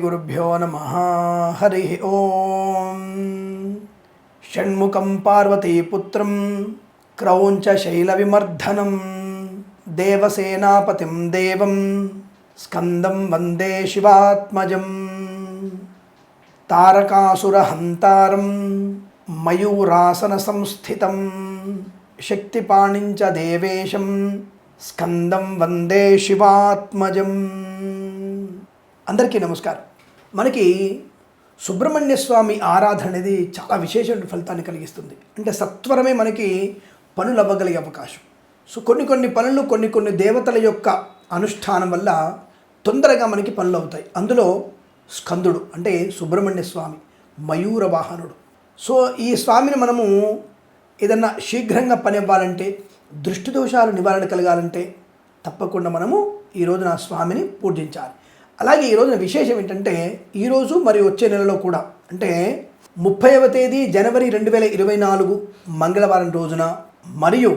శ్రీగురుభ్యో నమ హరి ఓం షణ్ముఖం పార్వతీపుత్రం క్రౌంచ శైలవిమర్ధనం దేవసేనాపతిం దేవం స్కందం వందే శివాత్మజం తారకాసురహంతారం మయూరాసన సంస్థితం శక్తిపాణించ దేవేశం స్కందం వందే శివాత్మజం అందరికీ నమస్కారం. మనకి సుబ్రహ్మణ్య స్వామి ఆరాధన అనేది చాలా విశేషమైన ఫలితాన్ని కలిగిస్తుంది. అంటే సత్వరమే మనకి పనులు అవ్వగలిగే అవకాశం. సో కొన్ని కొన్ని పనులు కొన్ని కొన్ని దేవతల యొక్క అనుష్ఠానం వల్ల తొందరగా మనకి పనులు అవుతాయి. అందులో స్కందుడు అంటే సుబ్రహ్మణ్య స్వామి మయూర వాహనుడు. సో ఈ స్వామిని మనము ఏదన్నా శీఘ్రంగా పని ఇవ్వాలంటే దృష్టి దోషాలు నివారణ కలగాలంటే తప్పకుండా మనము ఈ రోజున స్వామిని పూజించాలి. అలాగే ఈ రోజున విశేషం ఏంటంటే ఈరోజు మరియు వచ్చే నెలలో కూడా అంటే ముప్పైవ తేదీ జనవరి రెండు వేల ఇరవై నాలుగు మంగళవారం రోజున మరియు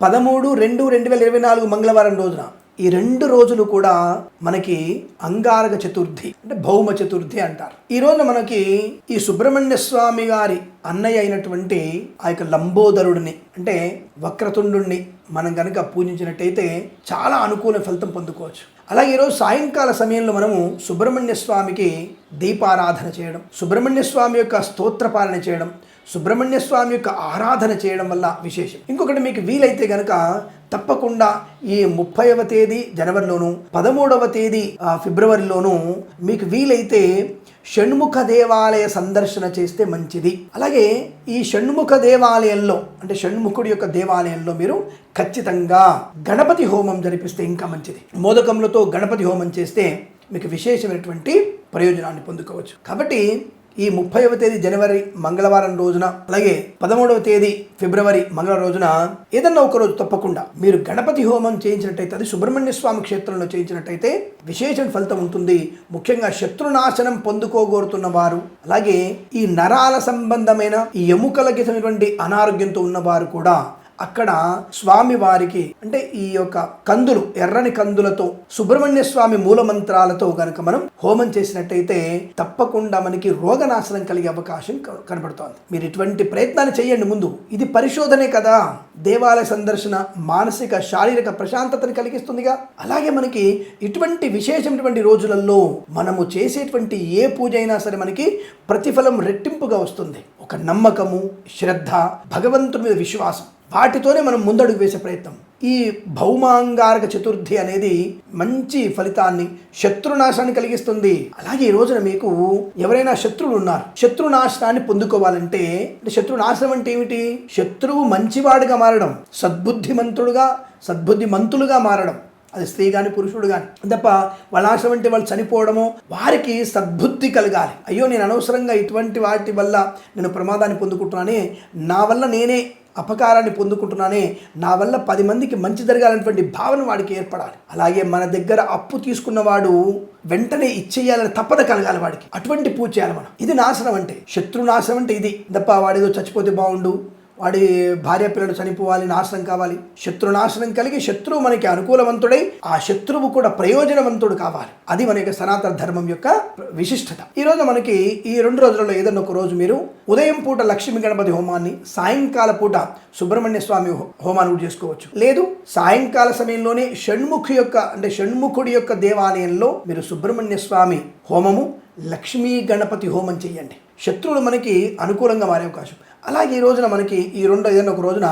పదమూడు రెండు రెండు వేల ఇరవై నాలుగు మంగళవారం రోజున ఈ రెండు రోజులు కూడా మనకి అంగారక చతుర్థి అంటే భౌమ చతుర్థి అంటారు. ఈ రోజున మనకి ఈ సుబ్రహ్మణ్య స్వామి గారి అన్నయ్య అయినటువంటి ఆ యొక్క లంబోదరుడిని అంటే వక్రతుండుణ్ణి మనం కనుక పూజించినట్టయితే చాలా అనుకూల ఫలితం పొందుకోవచ్చు. అలాగే ఈరోజు సాయంకాల సమయంలో మనము సుబ్రహ్మణ్య స్వామికి దీపారాధన చేయడం సుబ్రహ్మణ్య స్వామి యొక్క స్తోత్రపాలన చేయడం సుబ్రహ్మణ్య స్వామి యొక్క ఆరాధన చేయడం వల్ల విశేషం. ఇంకొకటి మీకు వీలైతే గనక తప్పకుండా ఈ ముప్పైవ తేదీ జనవరిలోను పదమూడవ తేదీ ఫిబ్రవరిలోను మీకు వీలైతే షణ్ముఖ దేవాలయ సందర్శన చేస్తే మంచిది. అలాగే ఈ షణ్ముఖ దేవాలయంలో అంటే షణ్ముఖుడి యొక్క దేవాలయంలో మీరు ఖచ్చితంగా గణపతి హోమం జరిపిస్తే ఇంకా మంచిది. మోదకములతో గణపతి హోమం చేస్తే మీకు విశేషమైనటువంటి ప్రయోజనాన్ని పొందుకోవచ్చు. కాబట్టి ఈ ముప్పైవ తేదీ జనవరి మంగళవారం రోజున అలాగే పదమూడవ తేదీ ఫిబ్రవరి మంగళ రోజున ఏదన్నా ఒక రోజు తప్పకుండా మీరు గణపతి హోమం చేయించినట్టయితే అది సుబ్రహ్మణ్య స్వామి క్షేత్రంలో చేయించినట్టయితే విశేష ఫలితం ఉంటుంది. ముఖ్యంగా శత్రునాశనం పొందుకోగోరుతున్న వారు అలాగే ఈ నరాల సంబంధమైన ఈ ఎముకలకి అనారోగ్యంతో ఉన్నవారు కూడా అక్కడ స్వామి వారికి అంటే ఈ యొక్క కందులు ఎర్రని కందులతో సుబ్రహ్మణ్య స్వామి మూల మంత్రాలతో గనక మనం హోమం చేసినట్టయితే తప్పకుండా మనకి రోగనాశనం కలిగే అవకాశం కనబడుతోంది. మీరు ఇటువంటి ప్రయత్నాన్ని చేయండి ముందు. ఇది పరిశోధనే కదా. దేవాలయ సందర్శన మానసిక శారీరక ప్రశాంతతని కలిగిస్తుందిగా. అలాగే మనకి ఇటువంటి విశేషమైనటువంటి రోజులలో మనము చేసేటువంటి ఏ పూజ అయినా సరే మనకి ప్రతిఫలం రెట్టింపుగా వస్తుంది. ఒక నమ్మకము శ్రద్ధ భగవంతుడి మీద విశ్వాసం. వాటితోనే మనం ముందడుగు వేసే ప్రయత్నం. ఈ భౌమాంగారక చతుర్థి అనేది మంచి ఫలితాన్ని శత్రునాశాన్ని కలిగిస్తుంది. అలాగే ఈ రోజున మీకు ఎవరైనా శత్రువులు ఉన్నారు. శత్రునాశనాన్ని పొందుకోవాలంటే శత్రునాశనం అంటే ఏమిటి? శత్రువు మంచివాడుగా మారడం సద్బుద్ధిమంతుడుగా సద్బుద్ధిమంతులుగా మారడం. అది స్త్రీ కానీ పురుషుడు కానీ తప్ప వాళ్ళ ఆశ అంటే వాళ్ళు చనిపోవడము వారికి సద్బుద్ధి కలగాలి. అయ్యో నేను అనవసరంగా ఇటువంటి వాటి వల్ల నేను ప్రమాదాన్ని పొందుకుంటున్నానే నా వల్ల నేనే అపకారాన్ని పొందుకుంటున్నానే నా వల్ల పది మందికి మంచి జరగాలనేటువంటి భావన వాడికి ఏర్పడాలి. అలాగే మన దగ్గర అప్పు తీసుకున్నవాడు వెంటనే ఇచ్చేయాలని తప్పద కలగాలి వాడికి. అటువంటి పూజ చేయాలి మనం. ఇది నాశనం అంటే శత్రు నాశనం అంటే ఇది. తప్ప వాడేదో చచ్చిపోతే బాగుండు వాడి భార్య పిల్లలు చనిపోవాలి నాశనం కావాలి. శత్రు నాశనం కలిగి శత్రువు మనకి అనుకూలవంతుడై ఆ శత్రువు కూడా ప్రయోజనవంతుడు కావాలి. అది మన యొక్క సనాతన ధర్మం యొక్క విశిష్టత. ఈ రోజు మనకి ఈ రెండు రోజులలో ఏదైనా ఒక రోజు మీరు ఉదయం పూట లక్ష్మీ గణపతి హోమాన్ని సాయంకాల పూట సుబ్రహ్మణ్య స్వామి హోమాన్ని కూడా చేసుకోవచ్చు. లేదు సాయంకాల సమయంలోనే షణ్ముఖి యొక్క అంటే షణ్ముఖుడి యొక్క దేవాలయంలో మీరు సుబ్రహ్మణ్య స్వామి హోమము లక్ష్మీ గణపతి హోమం చేయండి శత్రువులు మనకి అనుకూలంగా మారే అవకాశం. అలాగే ఈ రోజున మనకి ఈ రెండో ఏదైనా ఒక రోజున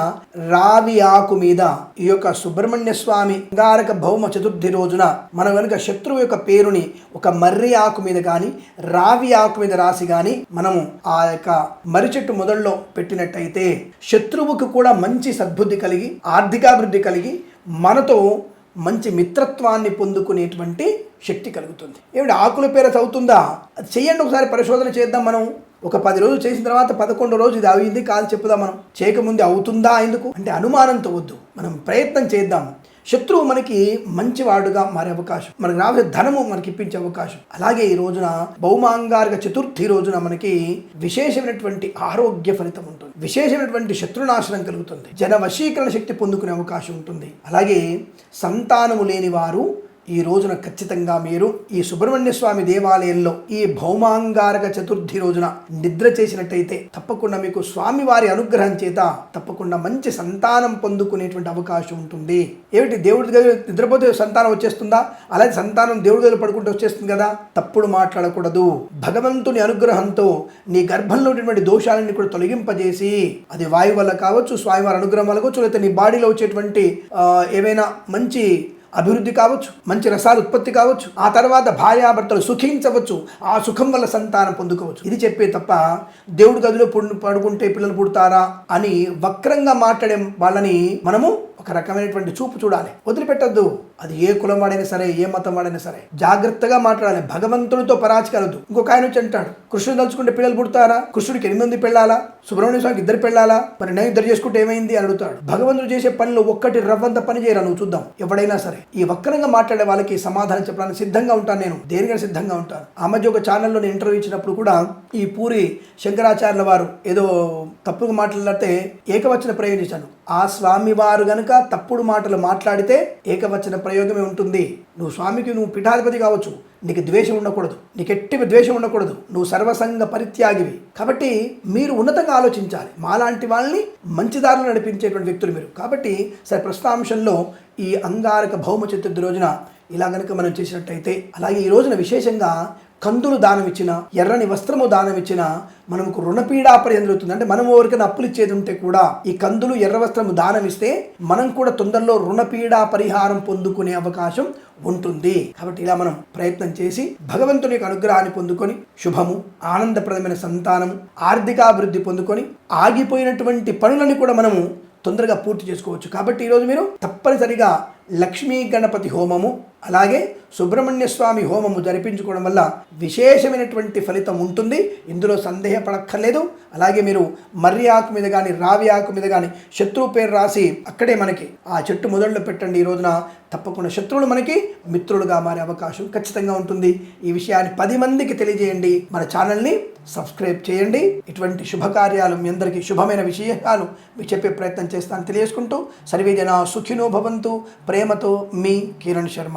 రావి ఆకు మీద ఈ యొక్క సుబ్రహ్మణ్య స్వామి అంగారక భౌమ చతుర్థి రోజున మనం కనుక శత్రువు యొక్క పేరుని ఒక మర్రి ఆకు మీద కానీ రావి ఆకు మీద రాసి కానీ మనము ఆ యొక్క మర్రి చెట్టు మొదల్లో పెట్టినట్టయితే శత్రువుకు కూడా మంచి సద్బుద్ధి కలిగి ఆర్థికాభివృద్ధి కలిగి మనతో మంచి మిత్రత్వాన్ని పొందుకునేటువంటి శక్తి కలుగుతుంది. ఏమిటి ఆకుల పేర చదువుతుందా? అది ఒకసారి పరిశోధన చేద్దాం మనం. ఒక పది రోజులు చేసిన తర్వాత పదకొండో రోజు ఇది అయింది కాదు చెప్పుదాం మనం. చేయకముందే అవుతుందా ఎందుకు? అంటే అనుమానంతో వద్దు. మనం ప్రయత్నం చేద్దాం. శత్రువు మనకి మంచివాడుగా మారే అవకాశం. మనకి రావాల్సిన ధనము మనకి ఇప్పించే అవకాశం. అలాగే ఈ రోజున భౌమాంగార్గ చతుర్థి రోజున మనకి విశేషమైనటువంటి ఆరోగ్య ఫలితం ఉంటుంది. విశేషమైనటువంటి శత్రునాశనం కలుగుతుంది. జన వశీకరణ శక్తి పొందుకునే అవకాశం ఉంటుంది. అలాగే సంతానము లేని వారు ఈ రోజున ఖచ్చితంగా మీరు ఈ సుబ్రహ్మణ్య స్వామి దేవాలయంలో ఈ భౌమాంగారక చతుర్థి రోజున నిద్ర చేసినట్టయితే తప్పకుండా మీకు స్వామివారి అనుగ్రహం చేత తప్పకుండా మంచి సంతానం పొందుకునేటువంటి అవకాశం ఉంటుంది. ఏమిటి? దేవుడి దగ్గర నిద్రపోతే సంతానం వచ్చేస్తుందా? అలాగే సంతానం దేవుడి దగ్గర పడుకుంటే వచ్చేస్తుంది కదా? తప్పుడు మాట్లాడకూడదు. భగవంతుని అనుగ్రహంతో నీ గర్భంలో ఉన్నటువంటి దోషాలన్నీ కూడా తొలగింపజేసి అది వాయువు వల్ల కావచ్చు స్వామివారి అనుగ్రహం వల్ల కావచ్చు లేకపోతే నీ బాడీలో వచ్చేటువంటి ఏవైనా మంచి అభివృద్ధి కావచ్చు మంచి రసాలు ఉత్పత్తి కావచ్చు ఆ తర్వాత భార్యాభర్తలు సుఖించవచ్చు ఆ సుఖం వల్ల సంతానం పొందుకోవచ్చు. ఇది చెప్పే తప్ప దేవుడి గదిలో పడుకుంటే పిల్లలు పుడతారా అని వక్రంగా మాట్లాడే వాళ్ళని మనము ఒక రకమైనటువంటి చూపు చూడాలి. వదిలిపెట్టద్దు. అది ఏ కులం వాడైనా సరే ఏ మతం వాడైనా సరే. జాగ్రత్తగా మాట్లాడాలి. భగవంతునితో పరాచికలదు ఇంకొక ఆయన వచ్చి అంటాడు. కృష్ణుడు తలుచుకుంటే పిల్లలు పుడతారా? కృష్ణుడికి ఎనిమిది మంది పెళ్ళాలా? సుబ్రహ్మణ్య స్వామికి ఇద్దరు పెళ్ళాలా? మరి నేను ఇద్దరు చేసుకుంటే ఏమైంది అని అడుగుతాడు. భగవంతుడు చేసే పనిలో ఒక్కటి రవ్వంత పని చేయరా నువ్వు చూద్దాం. ఎవడైనా సరే. ఈ వక్రంగా మాట్లాడే వాళ్ళకి సమాధానం చెప్పడానికి సిద్ధంగా ఉంటాను నేను. దేనికైనా సిద్ధంగా ఉంటాను. ఆ మధ్య ఒక ఛానల్లో నేను ఇంటర్వ్యూ ఇచ్చినప్పుడు కూడా ఈ పూరి శంకరాచార్యుల వారు ఏదో తప్పుగా మాట్లాడితే ఏకవచన ప్రయోగించాను. ఆ స్వామి వారు గనుక తప్పుడు మాటలు మాట్లాడితే ఏకవచన ప్రయోగమే ఉంటుంది. నువ్వు స్వామికి నువ్వు పీఠాధిపతి కావచ్చు. నీకు ద్వేషం ఉండకూడదు. నీకు ఎట్టి ద్వేషం ఉండకూడదు. నువ్వు సర్వసంగ పరిత్యాగివి. కాబట్టి మీరు ఉన్నతంగా ఆలోచించాలి. మాలాంటి వాళ్ళని మంచి దారిలో నడిపించేటువంటి వ్యక్తులు మీరు. కాబట్టి సరే ప్రస్తుతాంశంలో ఈ అంగారక భౌమ చతుర్థి రోజున ఇలా గనుక మనం చేసినట్టయితే అలాగే ఈ రోజున విశేషంగా కందులు దానం ఇచ్చిన ఎర్రని వస్త్రము దానం ఇచ్చిన మనకు రుణపీడాపరి పరిహారం అంటే మనం ఎవరికైనా అప్పులు ఇచ్చేది ఉంటే కూడా ఈ కందులు ఎర్ర వస్త్రము దానం ఇస్తే మనం కూడా తొందరలో రుణపీడా పరిహారం పొందుకునే అవకాశం ఉంటుంది. కాబట్టి ఇలా మనం ప్రయత్నం చేసి భగవంతుని యొక్క అనుగ్రహాన్ని పొందుకొని శుభము ఆనందప్రదమైన సంతానము ఆర్థికాభివృద్ధి పొందుకొని ఆగిపోయినటువంటి పనులని కూడా మనము తొందరగా పూర్తి చేసుకోవచ్చు. కాబట్టి ఈరోజు మీరు తప్పనిసరిగా లక్ష్మీ గణపతి హోమము అలాగే సుబ్రహ్మణ్య స్వామి హోమము జరిపించుకోవడం వల్ల విశేషమైనటువంటి ఫలితం ఉంటుంది. ఇందులో సందేహపడక్కర్లేదు. అలాగే మీరు మర్రి ఆకు మీద కానీ రావి ఆకు మీద కానీ శత్రువు పేరు రాసి అక్కడే మనకి ఆ చెట్టు మొదళ్ళు పెట్టండి. ఈ రోజున తప్పకుండా శత్రువులు మనకి మిత్రులుగా మారే అవకాశం ఖచ్చితంగా ఉంటుంది. ఈ విషయాన్ని పది మందికి తెలియజేయండి. మన ఛానల్ని సబ్స్క్రైబ్ చేయండి. ఇటువంటి శుభకార్యాలు మీ అందరికీ శుభమైన విషయాలు మీకు చెప్పే ప్రయత్నం చేస్తాను తెలియజేసుకుంటూ సర్వే జన సుఖినో భవంతు. ప్రేమతో మీ కిరణ్ శర్మ.